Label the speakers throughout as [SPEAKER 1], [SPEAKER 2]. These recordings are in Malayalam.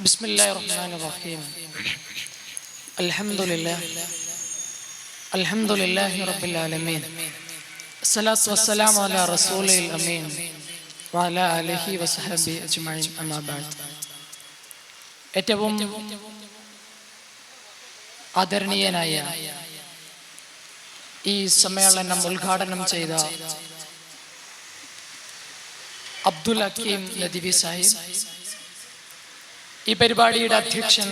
[SPEAKER 1] بسم الله الرحمن الرحيم الحمد لله الحمد لله رب العالمين الصلاة والسلام على رسول الأمين وعلى آله وصحبه أجمعين أما بعد ഏറ്റവും ആദരണീയനായ ഈ സമ്മേളനം ഉദ്ഘാടനം ചെയ്ത അബ്ദുൽ ഹക്കീം നദിബി സാഹിബ് ഈ പരിപാടിയുടെ അധ്യക്ഷൻ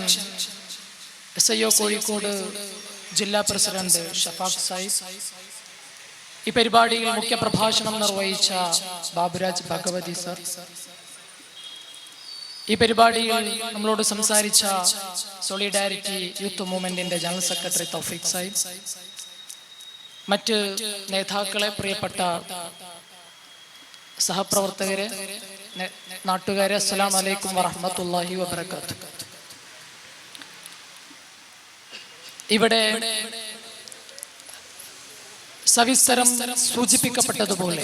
[SPEAKER 1] എസ് ഐ ഒ കോഴിക്കോട് ജില്ലാ പ്രസിഡന്റ് ഷഫാഖ് സായി ഈ പരിപാടിയിൽ മുഖ്യ പ്രഭാഷണം നിർവഹിച്ച ബാബുരാജ് ഭഗവതി സർ. ഈ പരിപാടിയിൽ നമ്മളോട് സംസാരിച്ച സോളിഡാരിറ്റി യൂത്ത് മൂവ്മെന്റിന്റെ ജനറൽ സെക്രട്ടറി തൗഫീഖ് സാഹിബ്. മറ്റ് നേതാക്കളെ പ്രിയപ്പെട്ട സഹപ്രവർത്തകരെ നാട്ടുകാരെ അസ്സലാം വലൈക്കും വറഹമത്തല്ലാഹി വബർക്കാത്തു ഇവിടെ സവിസ്തരം സൂചിപ്പിക്കപ്പെട്ടതുപോലെ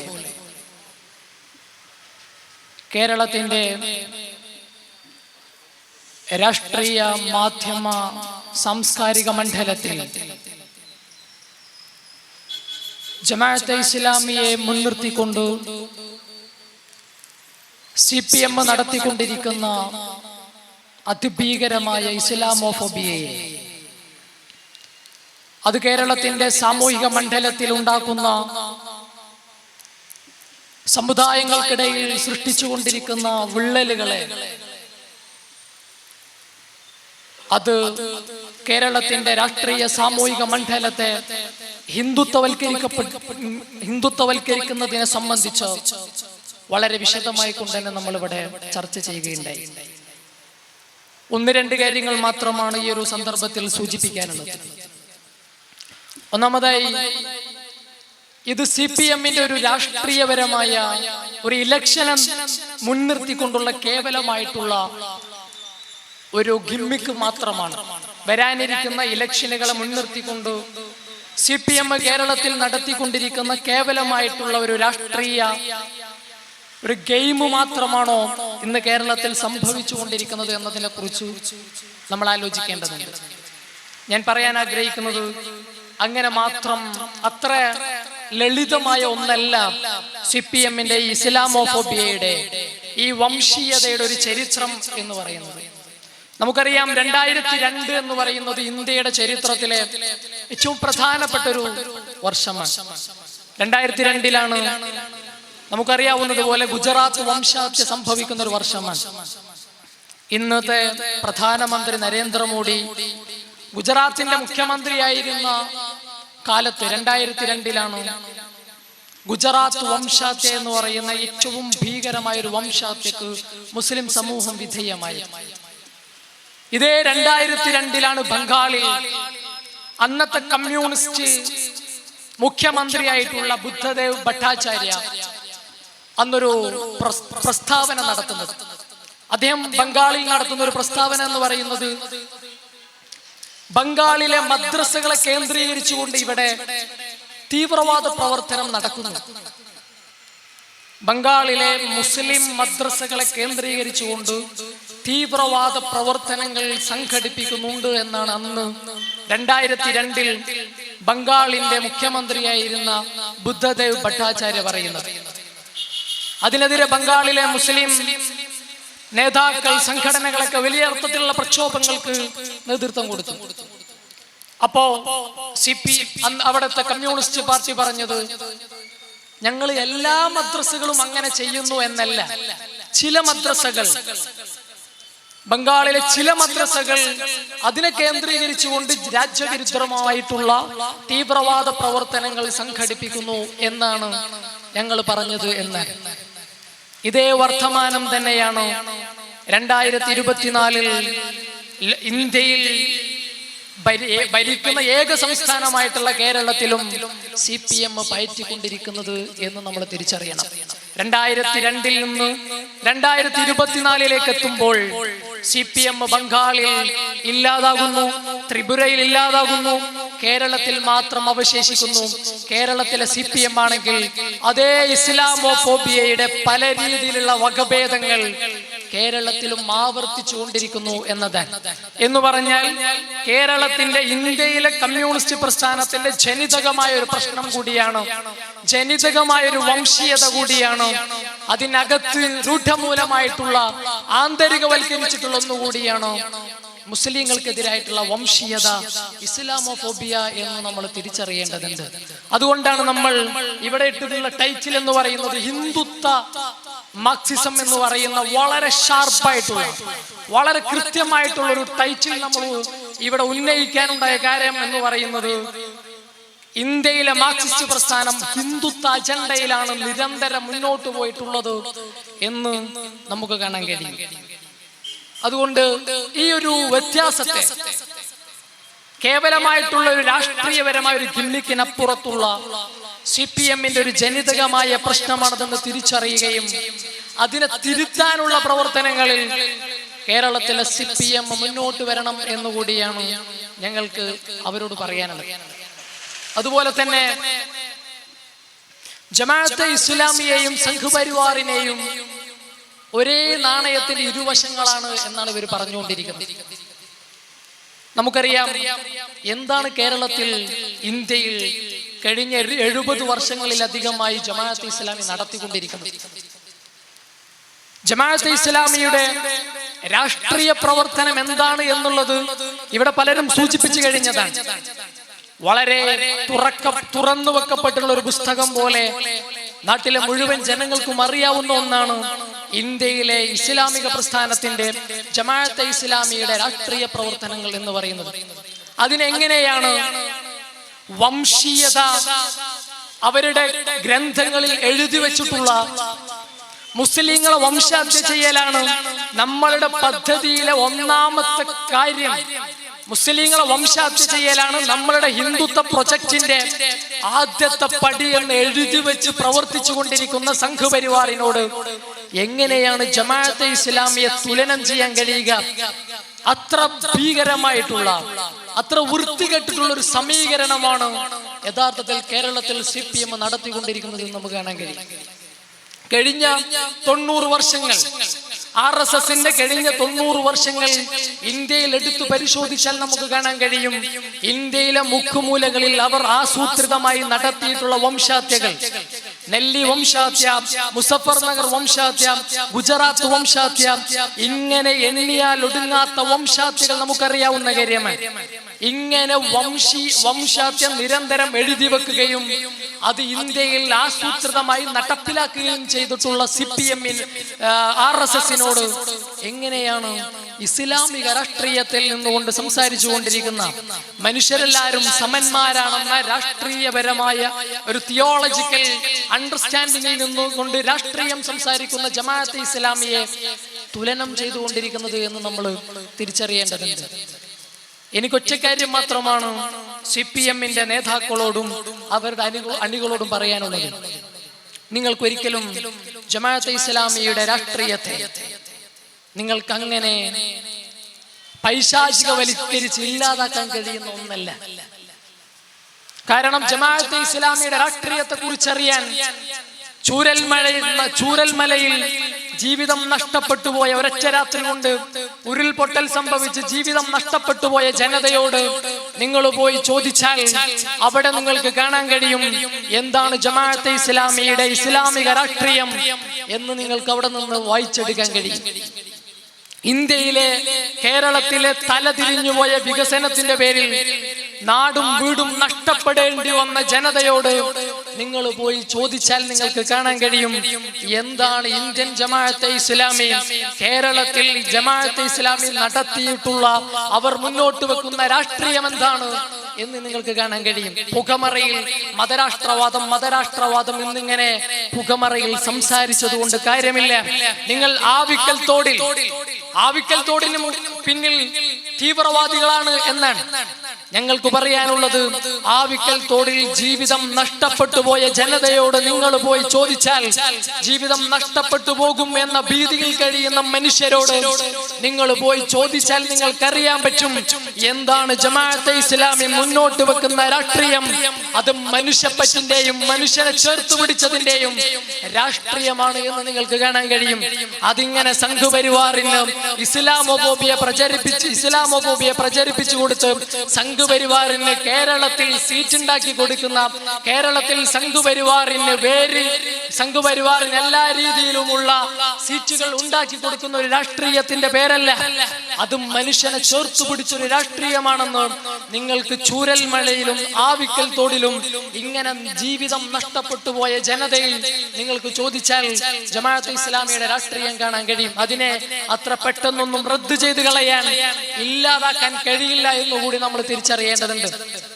[SPEAKER 1] കേരളത്തിന്റെ രാഷ്ട്രീയ മാധ്യമ സാംസ്കാരിക മണ്ഡലത്തിൽ ജമാഅത്തെ ഇസ്ലാമിയെ മുൻനിർത്തിക്കൊണ്ട് സി പി എം നടത്തിക്കൊണ്ടിരിക്കുന്ന അതിഭീകരമായ ഇസ്ലാമോഫോബിയയെ. അത് കേരളത്തിന്റെ സാമൂഹിക മണ്ഡലത്തിൽ ഉണ്ടാക്കുന്ന സമുദായങ്ങൾക്കിടയിൽ സൃഷ്ടിച്ചുകൊണ്ടിരിക്കുന്ന വിള്ളലുകളെ. അത് കേരളത്തിന്റെ രാഷ്ട്രീയ സാമൂഹിക മണ്ഡലത്തെ ഹിന്ദുത്വവൽക്കരിക്കപ്പെട്ട ഹിന്ദുത്വവൽക്കരിക്കുന്നതിനെ സംബന്ധിച്ച് വളരെ വിശദമായി കൊണ്ട് തന്നെ നമ്മളിവിടെ ചർച്ച ചെയ്യുകയുണ്ടായി. ഒന്ന് രണ്ട് കാര്യങ്ങൾ മാത്രമാണ് ഈ ഒരു സന്ദർഭത്തിൽ സൂചിപ്പിക്കാനുള്ളത്. ഒന്നാമതായി ഇത് സി പി എമ്മിന്റെ ഒരു രാഷ്ട്രീയപരമായ ഒരു ഇലക്ഷൻ മുൻനിർത്തിക്കൊണ്ടുള്ള കേവലമായിട്ടുള്ള ഒരു ഗിമ്മിക്ക് മാത്രമാണ്. വരാനിരിക്കുന്ന ഇലക്ഷനുകളെ മുൻനിർത്തിക്കൊണ്ട് സി പി എം കേരളത്തിൽ നടത്തിക്കൊണ്ടിരിക്കുന്ന കേവലമായിട്ടുള്ള ഒരു രാഷ്ട്രീയ ഒരു ഗെയിം മാത്രമാണോ ഇന്ന് കേരളത്തിൽ സംഭവിച്ചുകൊണ്ടിരിക്കുന്നത് എന്നതിനെ കുറിച്ച് നമ്മൾ ആലോചിക്കേണ്ടതുണ്ട്. ഞാൻ പറയാൻ ആഗ്രഹിക്കുന്നത് അങ്ങനെ മാത്രം അത്ര ലളിതമായ ഒന്നല്ല സി പി എമ്മിന്റെ ഇസ്ലാമോഫോബിയയുടെ ഈ വംശീയതയുടെ ഒരു ചരിത്രം എന്ന് പറയുന്നത്. നമുക്കറിയാം രണ്ടായിരത്തി രണ്ട് എന്ന് പറയുന്നത് ഇന്ത്യയുടെ ചരിത്രത്തിലെ ഏറ്റവും പ്രധാനപ്പെട്ട ഒരു വർഷമാണ്. രണ്ടായിരത്തി രണ്ടിലാണ് നമുക്കറിയാവുന്നതുപോലെ ഗുജറാത്ത് വംശഹത്യ സംഭവിക്കുന്ന ഒരു വർഷമാണ്. ഇന്നത്തെ പ്രധാനമന്ത്രി നരേന്ദ്രമോദി ഗുജറാത്തിന്റെ മുഖ്യമന്ത്രിയായിരുന്ന കാലത്ത് രണ്ടായിരത്തി രണ്ടിലാണ് ഗുജറാത്ത് വംശാത്യ എന്ന് പറയുന്ന ഏറ്റവും ഭീകരമായ ഒരു വംശാത്യക്ക് മുസ്ലിം സമൂഹം വിധേയമായി ഇതേ രണ്ടായിരത്തി രണ്ടിലാണ് ബംഗാളിൽ അന്നത്തെ കമ്മ്യൂണിസ്റ്റ് മുഖ്യമന്ത്രിയായിട്ടുള്ള ബുദ്ധദേവ് ഭട്ടാചാര്യ അന്നൊരു പ്രസ്താവന നടത്തുന്നത്. അദ്ദേഹം ബംഗാളിൽ നടത്തുന്ന ഒരു പ്രസ്താവന എന്ന് പറയുന്നത് ബംഗാളിലെ മദ്രസകളെ കേന്ദ്രീകരിച്ചുകൊണ്ട് ഇവിടെ തീവ്രവാദ പ്രവർത്തനം നടക്കുന്നു. ബംഗാളിലെ മുസ്ലിം മദ്രസകളെ കേന്ദ്രീകരിച്ചുകൊണ്ട് തീവ്രവാദ പ്രവർത്തനങ്ങൾ സംഘടിപ്പിക്കുന്നുണ്ട് എന്നാണ് അന്ന് രണ്ടായിരത്തി രണ്ടിൽ ബംഗാളിന്റെ മുഖ്യമന്ത്രിയായിരുന്ന ബുദ്ധദേവ് ഭട്ടാചാര്യ പറയുന്നത്. അതിനെതിരെ ബംഗാളിലെ മുസ്ലിം നേതാക്കൾ സംഘടനകളൊക്കെ വലിയ അർത്ഥത്തിലുള്ള പ്രക്ഷോഭങ്ങൾക്ക് നേതൃത്വം കൊടുത്തു. അപ്പോ സി പി അവിടുത്തെ കമ്മ്യൂണിസ്റ്റ് പാർട്ടി പറഞ്ഞത് ഞങ്ങൾ എല്ലാ മദ്രസകളും അങ്ങനെ ചെയ്യുന്നു എന്നല്ല. ചില മദ്രസകൾ ബംഗാളിലെ ചില മദ്രസകൾ അതിനെ കേന്ദ്രീകരിച്ചുകൊണ്ട് രാജ്യവിരുദ്ധമായിട്ടുള്ള തീവ്രവാദ പ്രവർത്തനങ്ങൾ സംഘടിപ്പിക്കുന്നു എന്നാണ് ഞങ്ങൾ പറഞ്ഞത് എന്ന്. ഇതേ വർത്തമാനം തന്നെയാണ്? രണ്ടായിരത്തി ഇരുപത്തിനാലിൽ ഇന്ത്യയിൽ ഭരിക്കുന്ന ഏക സംസ്ഥാനമായിട്ടുള്ള കേരളത്തിലും സി പി എം പയറ്റിക്കൊണ്ടിരിക്കുന്നത് എന്ന് നമ്മൾ തിരിച്ചറിയണം. രണ്ടായിരത്തി രണ്ടിൽ നിന്ന് രണ്ടായിരത്തി ഇരുപത്തിനാലിലേക്ക് എത്തുമ്പോൾ സി പി എം ബംഗാളിൽ ഇല്ലാതാകുന്നു ത്രിപുരയിൽ ഇല്ലാതാകുന്നു കേരളത്തിൽ മാത്രം അവശേഷിക്കുന്നു. കേരളത്തിലെ സി പി എം ആണെങ്കിൽ അതേ ഇസ്ലാമോഫോബിയയുടെ പല രീതിയിലുള്ള വകഭേദങ്ങൾ കേരളത്തിലും ആവർത്തിച്ചു കൊണ്ടിരിക്കുന്നു എന്നത് എന്ന് പറഞ്ഞാൽ കേരളത്തിന്റെ ഇന്ത്യയിലെ കമ്മ്യൂണിസ്റ്റ് പ്രസ്ഥാനത്തിന്റെ ജനിതകമായ ഒരു പ്രശ്നം കൂടിയാണ്. ജനിതകമായ ഒരു വംശീയത കൂടിയാണ്. അതിനകത്ത് രൂഢമൂലമായിട്ടുള്ള ആന്തരികവൽക്കരിച്ചിട്ടുള്ള ഒന്നുകൂടിയാണ് മുസ്ലിങ്ങൾക്കെതിരായിട്ടുള്ള വംശീയത ഇസ്ലാമോഫോബിയ എന്ന് നമ്മൾ തിരിച്ചറിയേണ്ടതുണ്ട്. അതുകൊണ്ടാണ് നമ്മൾ ഇവിടെ ഇട്ടിട്ടുള്ള ടൈറ്റിൽ എന്ന് പറയുന്നത് ഹിന്ദുത്വ മാർക്സിസം എന്ന് പറയുന്ന വളരെ ഷാർപ്പായിട്ടുള്ള വളരെ കൃത്യമായിട്ടുള്ള ഒരു ടൈറ്റിൽ നമ്മൾ ഇവിടെ ഉന്നയിക്കാനുണ്ടായ കാര്യം എന്ന് പറയുന്നത് ഇന്ത്യയിലെ മാർക്സിസ്റ്റ് പ്രസ്ഥാനം ഹിന്ദുത്വ അജണ്ടയിലാണ് നിരന്തരം മുന്നോട്ട് പോയിട്ടുള്ളത് എന്ന് നമുക്ക് കാണാൻ കഴിയും. അതുകൊണ്ട് ഈ ഒരു വ്യത്യാസത്തെ കേവലമായിട്ടുള്ള ഒരു രാഷ്ട്രീയപരമായ ഒരു ഗിമ്മിക്കിനപ്പുറത്തുള്ള സി പി എമ്മിന്റെ ഒരു ജനിതകമായ പ്രശ്നമാണതെന്ന് തിരിച്ചറിയുകയും അതിനെ തിരുത്താനുള്ള പ്രവർത്തനങ്ങളിൽ കേരളത്തിലെ സി പി എം മുന്നോട്ട് വരണം എന്നുകൂടിയാണ് ഞങ്ങൾക്ക് അവരോട് പറയാനുള്ളത്. അതുപോലെ തന്നെ ജമാഅത്തെ ഇസ്ലാമിയെയും സംഘപരിവാറിനെയും ഒരേ നാണയത്തിന്റെ ഇരുവശങ്ങളാണ് എന്നാണ് ഇവർ പറഞ്ഞുകൊണ്ടിരിക്കുന്നത്. നമുക്കറിയാം എന്താണ് കേരളത്തിൽ ഇന്ത്യയിൽ കഴിഞ്ഞ എഴുപത് വർഷങ്ങളിലധികമായി ജമാഅത്ത് ഇസ്ലാമി നടത്തിക്കൊണ്ടിരിക്കുന്നത്. ജമാഅത്ത് ഇസ്ലാമിയുടെ രാഷ്ട്രീയ പ്രവർത്തനം എന്താണ് എന്നുള്ളത് ഇവിടെ പലരും സൂചിപ്പിച്ചു കഴിഞ്ഞതാണ്. വളരെ തുറക്ക തുറന്നു വെക്കപ്പെട്ടുള്ള ഒരു പുസ്തകം പോലെ നാട്ടിലെ മുഴുവൻ ജനങ്ങൾക്കും അറിയാവുന്ന ഒന്നാണ് ഇന്ത്യയിലെ ഇസ്ലാമിക പ്രസ്ഥാനത്തിന്റെ ജമാഅത്തെ ഇസ്ലാമിയുടെ രാഷ്ട്രീയ പ്രവർത്തനങ്ങൾ എന്ന് പറയുന്നത്. അതിനെങ്ങനെയാണ് വംശീയത അവരുടെ ഗ്രന്ഥങ്ങളിൽ എഴുതി വെച്ചിട്ടുള്ള മുസ്ലിങ്ങളെ വംശഹത്യ ചെയ്യലാണ് നമ്മളുടെ പദ്ധതിയിലെ ഒന്നാമത്തെ കാര്യം മുസ്ലിങ്ങളെ വംശാപ്തി ചെയ്യലാണ് നമ്മളുടെ ഹിന്ദുത്വ പ്രൊജക്ടിന്റെ ആദ്യത്തെ പടി എന്ന് എഴുതി വെച്ച് പ്രവർത്തിച്ചു കൊണ്ടിരിക്കുന്ന സംഘപരിവാറിനോട് എങ്ങനെയാണ് ജമാഅത്തെ ഇസ്ലാമിയെ തുലനം ചെയ്യാൻ കഴിയുക? അത്ര ഭീകരമായിട്ടുള്ള അത്ര വൃത്തികെട്ടിട്ടുള്ള ഒരു സമീകരണമാണ് യഥാർത്ഥത്തിൽ കേരളത്തിൽ സി പി എം നടത്തിക്കൊണ്ടിരിക്കുന്നത് നമുക്ക് കാണാൻ കഴിയും. കഴിഞ്ഞ തൊണ്ണൂറ് വർഷങ്ങൾ ആർ എസ് എസിന്റെ കഴിഞ്ഞ തൊണ്ണൂറ് വർഷങ്ങൾ ഇന്ത്യയിൽ എടുത്തു പരിശോധിച്ചാൽ നമുക്ക് കാണാൻ കഴിയും. ഇന്ത്യയിലെ മുക്കുമൂലകളിൽ അവർ ആസൂത്രിതമായി നടത്തിയിട്ടുള്ള വംശാത്യകൾ. നെല്ലി വംശാത്യ മുസഫർ നഗർ വംശാത്യ ഗുജറാത്ത് വംശാത്യ ഇങ്ങനെ എണ്ണിയാൽ ഒടുങ്ങാത്ത വംശാത്യകൾ നമുക്കറിയാവുന്ന കാര്യമാണ്. ഇങ്ങനെ വംശി വംശാത്യം നിരന്തരം എഴുതി വെക്കുകയും അത് ഇന്ത്യയിൽ ആസൂത്രിതമായി നടപ്പിലാക്കുകയും ചെയ്തിട്ടുള്ള സി പി എമ്മിൽ ആർ എസ് എസിനോട് എങ്ങനെയാണ് ഇസ്ലാമിക രാഷ്ട്രീയത്തിൽ നിന്നുകൊണ്ട് സംസാരിച്ചു കൊണ്ടിരിക്കുന്ന മനുഷ്യരെല്ലാവരും സമന്മാരാണെന്ന രാഷ്ട്രീയപരമായ ഒരു തിയോളജിക്കൽ അണ്ടർസ്റ്റാൻഡിങ്ങിൽ നിന്നുകൊണ്ട് രാഷ്ട്രീയം സംസാരിക്കുന്ന ജമാഅത്തെ ഇസ്ലാമിയെ തുലനം ചെയ്തുകൊണ്ടിരിക്കുന്നത് എന്ന് നമ്മൾ തിരിച്ചറിയേണ്ടതുണ്ട്. എനിക്കൊറ്റക്കാര്യം മാത്രമാണ് സി പി എമ്മിന്റെ നേതാക്കളോടും അവരുടെ അണികളോടും പറയാനുള്ളത്. നിങ്ങൾക്ക് ഒരിക്കലും ജമാഅത്തെ ഇസ്ലാമിയുടെ രാഷ്ട്രീയത്തെ നിങ്ങൾക്ക് അങ്ങനെ പൈശാചിക വലിച്ചിരിച്ച് ഇല്ലാതാക്കാൻ കഴിയുന്ന ഒന്നല്ല. കാരണം ജമാഅത്തെ ഇസ്ലാമിയുടെ രാഷ്ട്രീയത്തെ കുറിച്ചറിയാൻ ചൂരൽമലയിൽ ചൂരൽമലയിൽ ജീവിതം നഷ്ടപ്പെട്ടു പോയ ഒരൊറ്റ രാത്രി കൊണ്ട് ഉരുൾപൊട്ടൽ സംഭവിച്ച് ജീവിതം നഷ്ടപ്പെട്ടു പോയ ജനതയോട് നിങ്ങൾ പോയി ചോദിച്ചാൽ അവിടെ നിങ്ങൾക്ക് കാണാൻ കഴിയും. എന്താണ് ജമാഅത്തെ ഇസ്ലാമിയുടെ ഇസ്ലാമിക രാഷ്ട്രീയം എന്ന് നിങ്ങൾക്ക് അവിടെ നിന്ന് വായിച്ചെടുക്കാൻ കഴിയും. ഇന്ത്യയിലെ കേരളത്തിലെ തലതിരിഞ്ഞുപോയ വികസനത്തിന്റെ പേരിൽ നാടും വീടും നഷ്ടപ്പെടേണ്ടി വന്ന ജനതയോട് നിങ്ങൾ പോയി ചോദിച്ചാൽ നിങ്ങൾക്ക് കാണാൻ കഴിയും എന്താണ് ഇന്ത്യൻ ജമാഅത്തെ ഇസ്ലാമി കേരളത്തിൽ ജമാഅത്തെ ഇസ്ലാമി നടത്തിയിട്ടുള്ള അവർ മുന്നോട്ട് വെക്കുന്ന രാഷ്ട്രീയം എന്താണ് എന്ന് നിങ്ങൾക്ക് കാണാൻ കഴിയും. പുകമറയിൽ മതരാഷ്ട്രവാദം മതരാഷ്ട്രവാദം എന്നിങ്ങനെ പുകമറയിൽ സംസാരിച്ചത് കൊണ്ട് കാര്യമില്ല. നിങ്ങൾ ആവിക്കൽ തോടിൽ ആവിക്കൽ തോടിന് പിന്നിൽ തീവ്രവാദികളാണ് എന്നാണ്. ഞങ്ങൾക്ക് പറയാനുള്ളത് ആവിക്കൽ തോടിൽ ജീവിതം നഷ്ടപ്പെട്ടു പോയ ജനതയോട് നിങ്ങൾ പോയി ചോദിച്ചാൽ ജീവിതം നഷ്ടപ്പെട്ടു പോകും എന്ന ഭീതിയിൽ കഴിയുന്ന മനുഷ്യരോട് നിങ്ങൾ പോയി ചോദിച്ചാൽ നിങ്ങൾക്കറിയാൻ പറ്റും എന്താണ് ജമാഅത്തെ ഇസ്ലാമി മുന്നോട്ട് വെക്കുന്ന രാഷ്ട്രീയം. അത് മനുഷ്യപ്പറ്റിന്റെയും മനുഷ്യനെ ചേർത്ത് പിടിച്ചതിന്റെയും രാഷ്ട്രീയമാണ് എന്ന് നിങ്ങൾക്ക് കാണാൻ കഴിയും. അതിങ്ങനെ സംഘപരിവാറിന് ഇസ്ലാമോബോബിയെ പ്രചരിപ്പിച്ച് ഇസ്ലാമോബോബിയെ പ്രചരിപ്പിച്ചു കൊടുത്ത് സംഘപരിവാറിന് കേരളത്തിൽ സീറ്റ് ഉണ്ടാക്കി കൊടുക്കുന്ന കേരളത്തിൽ സംഘപരിവാറിന് വേര് സംഘപരിവാറിന് എല്ലാ രീതിയിലുമുള്ള സീറ്റുകൾ ഉണ്ടാക്കി കൊടുക്കുന്ന ഒരു രാഷ്ട്രീയത്തിന്റെ പേരല്ല. അതും മനുഷ്യനെ ചേർത്തു പിടിച്ചൊരു രാഷ്ട്രീയമാണെന്ന് നിങ്ങൾക്ക് ചൂരൽമലയിലും ആവിക്കൽ തോടിലും ഇങ്ങനെ ജീവിതം നഷ്ടപ്പെട്ടു പോയ ജനതയിൽ നിങ്ങൾക്ക് ചോദിച്ചാൽ ജമാഅത്ത് ഇസ്ലാമിയുടെ രാഷ്ട്രീയം കാണാൻ കഴിയും. അതിനെ അത്ര പെട്ടെന്നൊന്നും റദ്ദ് ചെയ്ത് കളയാൻ ഇല്ലാതാക്കാൻ കഴിയില്ല എന്നുകൂടി നമ്മൾ തിരിച്ചറിയേണ്ടതുണ്ട്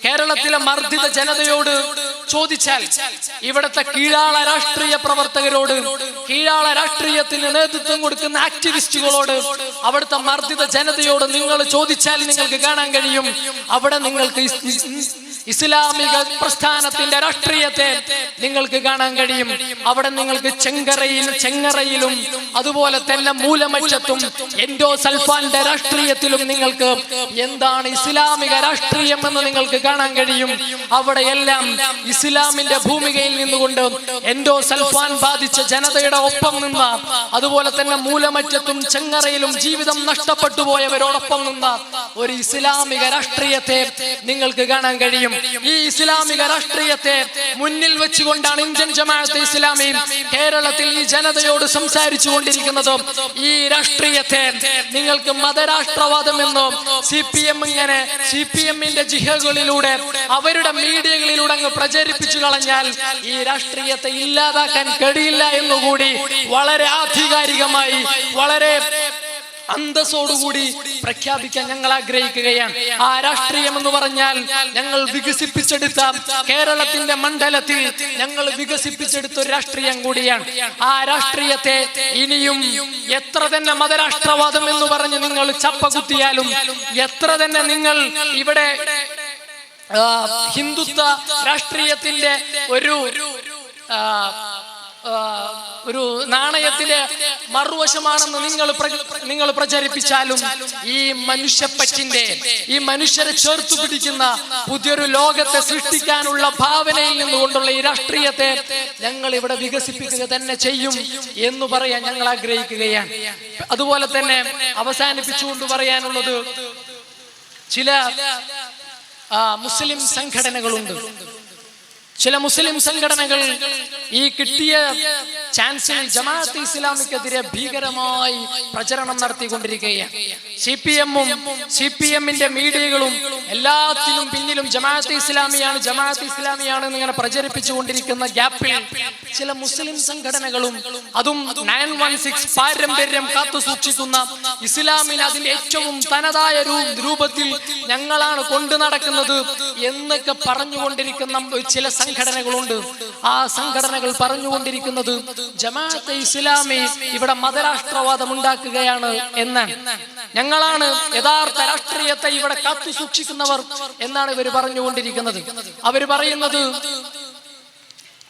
[SPEAKER 1] കേരളത്തിലെ മർദ്ദിത ജനതയോട് ചോദിച്ചാൽ ഇവിടുത്തെ കീഴാള രാഷ്ട്രീയ പ്രവർത്തകരോട് കീഴാള രാഷ്ട്രീയത്തിന് നേതൃത്വം കൊടുക്കുന്ന ആക്ടിവിസ്റ്റുകളോട് അവിടുത്തെ മർദ്ദിത ജനതയോട് നിങ്ങൾ ചോദിച്ചാൽ നിങ്ങൾക്ക് കാണാൻ കഴിയും. അവിടെ നിങ്ങൾക്ക് ഇസ്ലാമിക പ്രസ്ഥാനത്തിന്റെ രാഷ്ട്രീയത്തെ നിങ്ങൾക്ക് കാണാൻ കഴിയും. അവിടെ നിങ്ങൾക്ക് ചെങ്കറയിലും ചെങ്ങറയിലും അതുപോലെ തന്നെ മൂലമറ്റത്തും എൻഡോ സൽഫാന്റെ രാഷ്ട്രീയത്തിലും നിങ്ങൾക്ക് എന്താണ് ഇസ്ലാമിക രാഷ്ട്രീയം എന്ന് നിങ്ങൾക്ക് കാണാൻ കഴിയും. അവിടെയെല്ലാം ഇസ്ലാമിന്റെ ഭൂമികയിൽ നിന്നുകൊണ്ട് എൻഡോ സൽഫാൻ ബാധിച്ച ജനതയുടെ ഒപ്പം നിന്ന അതുപോലെ തന്നെ മൂലമറ്റത്തും ചെങ്ങറയിലും ജീവിതം നഷ്ടപ്പെട്ടു പോയവരോടൊപ്പം നിന്ന ഒരു ഇസ്ലാമിക രാഷ്ട്രീയത്തെ നിങ്ങൾക്ക് കാണാൻ കഴിയും. ഈ ഇസ്ലാമിക രാഷ്ട്രീയത്തെ മുന്നിൽ വെച്ചുകൊണ്ടാണ് ഇന്ത്യൻ ജമാഅത്ത് ഇസ്ലാമി കേരളത്തിൽ ഈ ജനതയോട് സംസാരിച്ചു കൊണ്ടിരിക്കുന്നത് ഈ രാഷ്ട്രീയത്തെ നിങ്ങൾക്ക് മതരാഷ്ട്രവാദം എന്നും സി പി എം ഇങ്ങനെ സി പി എമ്മിന്റെ ജിഹകളിലൂടെ അവരുടെ മീഡിയകളിലൂടെ അങ്ങ് പ്രചരിപ്പിച്ചു കളഞ്ഞാൽ ഈ രാഷ്ട്രീയത്തെ ഇല്ലാതാക്കാൻ കഴിയില്ല എന്നുകൂടി വളരെ ആധികാരികമായി വളരെ അന്തസ്സോടുകൂടി പ്രഖ്യാപിക്കാൻ ഞങ്ങൾ ആഗ്രഹിക്കുകയാണ്. ആ രാഷ്ട്രീയം എന്ന് പറഞ്ഞാൽ ഞങ്ങൾ വികസിപ്പിച്ചെടുത്ത കേരളത്തിന്റെ മണ്ഡലത്തിൽ ഞങ്ങൾ വികസിപ്പിച്ചെടുത്ത ഒരു രാഷ്ട്രീയം കൂടിയാണ്. ആ രാഷ്ട്രീയത്തെ ഇനിയും എത്ര തന്നെ മതരാഷ്ട്രവാദം എന്ന് പറഞ്ഞ് നിങ്ങൾ ചപ്പ കുത്തിയാലും എത്ര തന്നെ നിങ്ങൾ ഇവിടെ ഹിന്ദുത്വ രാഷ്ട്രീയത്തിന്റെ ഒരു ഒരു നാണയത്തിന്റെ മറുവശമാണെന്ന് നിങ്ങൾ നിങ്ങൾ പ്രചരിപ്പിച്ചാലും ഈ മനുഷ്യപ്പറ്റിന്റെ ഈ മനുഷ്യരെ ചേർത്തു പിടിക്കുന്ന പുതിയൊരു ലോകത്തെ സൃഷ്ടിക്കാനുള്ള ഭാവനയിൽ നിന്നുകൊണ്ടുള്ള ഈ രാഷ്ട്രീയത്തെ ഞങ്ങൾ ഇവിടെ വികസിപ്പിക്കുക തന്നെ ചെയ്യും എന്ന് പറയാൻ ഞങ്ങൾ ആഗ്രഹിക്കുകയാണ്. അതുപോലെ തന്നെ അവസാനിപ്പിച്ചുകൊണ്ട് പറയാനുള്ളത് ചില മുസ്ലിം സംഘടനകളുണ്ട്. ചില മുസ്ലിം സംഘടനകൾ ഈ കിട്ടിയ ചാൻസിൽ ജമാഅത്ത് ഇസ്ലാമിക്കെതിരെ ഭീകരമായി പ്രചരണം നടത്തിക്കൊണ്ടിരിക്കുകയാണ്. സി പി എമ്മും സി പി എമ്മിന്റെ മീഡിയകളും എല്ലാത്തിനും പിന്നിലും ജമാഅത്ത് ഇസ്ലാമിയാണ് ജമാഅത്ത് ഇസ്ലാമിയാണ് എന്നിങ്ങനെ പ്രചരിപ്പിച്ചു കൊണ്ടിരിക്കുന്ന ഗ്യാപ്പിൽ ചില മുസ്ലിം സംഘടനകളും അതും നയൻ വൺ സിക്സ് പാരമ്പര്യം കാത്തു സൂക്ഷിക്കുന്ന ഇസ്ലാമിന് അതിന്റെ ഏറ്റവും തനതായ രൂപത്തിൽ ഞങ്ങളാണ് കൊണ്ടു നടക്കുന്നത് എന്നൊക്കെ പറഞ്ഞുകൊണ്ടിരിക്കുന്ന ചില സംഘടനകളുണ്ട്. ആ സംഘടനകൾ പറഞ്ഞുകൊണ്ടിരിക്കുന്നത് ജമാഅത്തെ ഇസ്ലാമി ഇവിടെ മതരാഷ്ട്രവാദം ഉണ്ടാക്കുകയാണ് എന്ന്. ഞങ്ങളാണ് യഥാർത്ഥ രാഷ്ട്രീയത്തെ ഇവിടെ കാത്തു സൂക്ഷിക്കുന്നവർ എന്നാണ് ഇവർ പറഞ്ഞുകൊണ്ടിരിക്കുന്നത്. അവർ പറയുന്നത്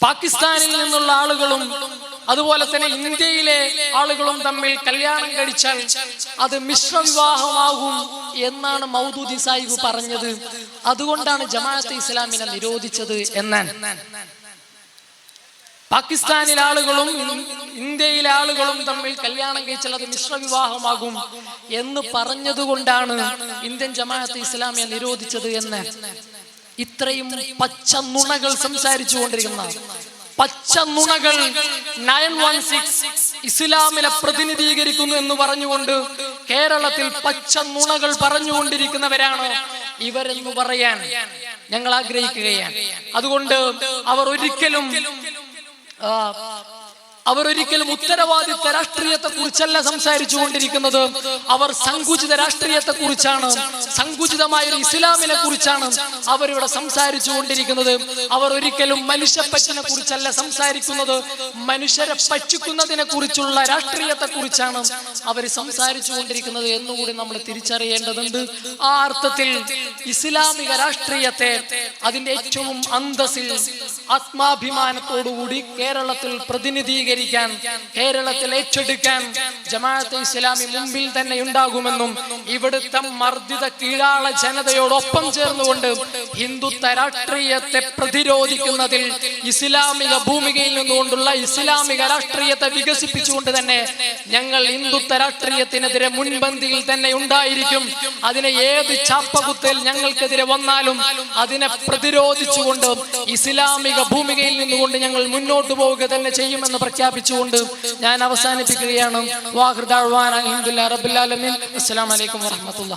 [SPEAKER 1] പാകിസ്ഥാനിൽ നിന്നുള്ള ആളുകളും അതുപോലെ തന്നെ ഇന്ത്യയിലെ ആളുകളും തമ്മിൽ കല്യാണം കഴിച്ചാൽ അത് മിശ്ര വിവാഹമാകും എന്നാണ് മൗദൂദി സാഹിബ് പറഞ്ഞത്. അതുകൊണ്ടാണ് ജമാഅത്തെ ഇസ്ലാമിനെ നിരോധിച്ചത് എന്നാണ്. പാകിസ്ഥാനിലെ ആളുകളും ഇന്ത്യയിലെ ആളുകളും തമ്മിൽ കല്യാണം കഴിച്ചാൽ അത് മിശ്ര വിവാഹമാകും എന്ന് പറഞ്ഞതുകൊണ്ടാണ് ഇന്ത്യൻ ജമാഅത്ത് ഇസ്ലാമിയെ നിരോധിച്ചത് എന്ന്. ഇത്രയും പച്ച നുണകൾ സംസാരിച്ചു കൊണ്ടിരിക്കുന്ന പച്ച നുണകൾ നയൻ വൺ സിക്സ് ഇസ്ലാമിനെ പ്രതിനിധീകരിക്കുന്നു എന്ന് പറഞ്ഞുകൊണ്ട് കേരളത്തിൽ പച്ച നുണകൾ പറഞ്ഞുകൊണ്ടിരിക്കുന്നവരാണ് ഇവരെന്ന് പറയാൻ ഞങ്ങൾ ആഗ്രഹിക്കുകയാണ്. അതുകൊണ്ട് അവർ ഒരിക്കലും അവർ ഒരിക്കലും ഉത്തരവാദിത്ത രാഷ്ട്രീയത്തെ കുറിച്ചല്ല സംസാരിച്ചു കൊണ്ടിരിക്കുന്നത് അവർ സങ്കുചിത രാഷ്ട്രീയത്തെ കുറിച്ചാണ് സങ്കുചിതമായ ഒരു ഇസ്ലാമിനെ കുറിച്ചാണ് അവരിവിടെ സംസാരിച്ചു കൊണ്ടിരിക്കുന്നത് അവർ ഒരിക്കലും മനുഷ്യപ്പറ്റിനെ കുറിച്ചല്ല സംസാരിക്കുന്നത്. മനുഷ്യരെ പറ്റിക്കുന്നതിനെ കുറിച്ചുള്ള രാഷ്ട്രീയത്തെ കുറിച്ചാണ് അവർ സംസാരിച്ചു കൊണ്ടിരിക്കുന്നത് എന്നുകൂടി നമ്മൾ തിരിച്ചറിയേണ്ടതുണ്ട്. ആ അർത്ഥത്തിൽ ഇസ്ലാമിക രാഷ്ട്രീയത്തെ അതിന്റെ ഏറ്റവും അന്തസ്സിൽ ആത്മാഭിമാനത്തോടുകൂടി കേരളത്തിൽ പ്രതിനിധീകരിക്കാൻ കേരളത്തിൽ ഏറ്റെടുക്കാൻ ജമാഅത്തെ ഇസ്ലാമി മുമ്പിൽ തന്നെ ഉണ്ടാകുമെന്നും ഇവിടുത്തെ മർദ്ദിത കീഴാള ജനതയോടൊപ്പം ചേർന്നുകൊണ്ട് ഹിന്ദുത്വ രാഷ്ട്രീയത്തെ പ്രതിരോധിക്കുന്നതിൽ ഇസ്ലാമിക ഭൂമികയിൽ നിന്നുകൊണ്ടുള്ള ഇസ്ലാമിക രാഷ്ട്രീയത്തെ വികസിപ്പിച്ചുകൊണ്ട് തന്നെ ഞങ്ങൾ ഹിന്ദുത്വ രാഷ്ട്രീയത്തിനെതിരെ മുൻപന്തിയിൽ തന്നെ ഉണ്ടായിരിക്കും. അതിനെ ഏത് ചാപ്പകുത്തൽ ഞങ്ങൾക്കെതിരെ വന്നാലും അതിനെ പ്രതിരോധിച്ചുകൊണ്ട് ഇസ്ലാമിക ഭൂമികയിൽ നിന്നുകൊണ്ട് ഞങ്ങൾ മുന്നോട്ട് പോവുക തന്നെ ചെയ്യുമെന്ന് പ്രഖ്യാപിച്ചുകൊണ്ട് ഞാൻ അവസാനിപ്പിക്കുകയാണ്. വാഹൃദാഴ്വാൻ അലഹമുല്ലാ റബുല്ലാലമീൻ അസ്സലാമലൈക്കും വാഹമത്തുള്ള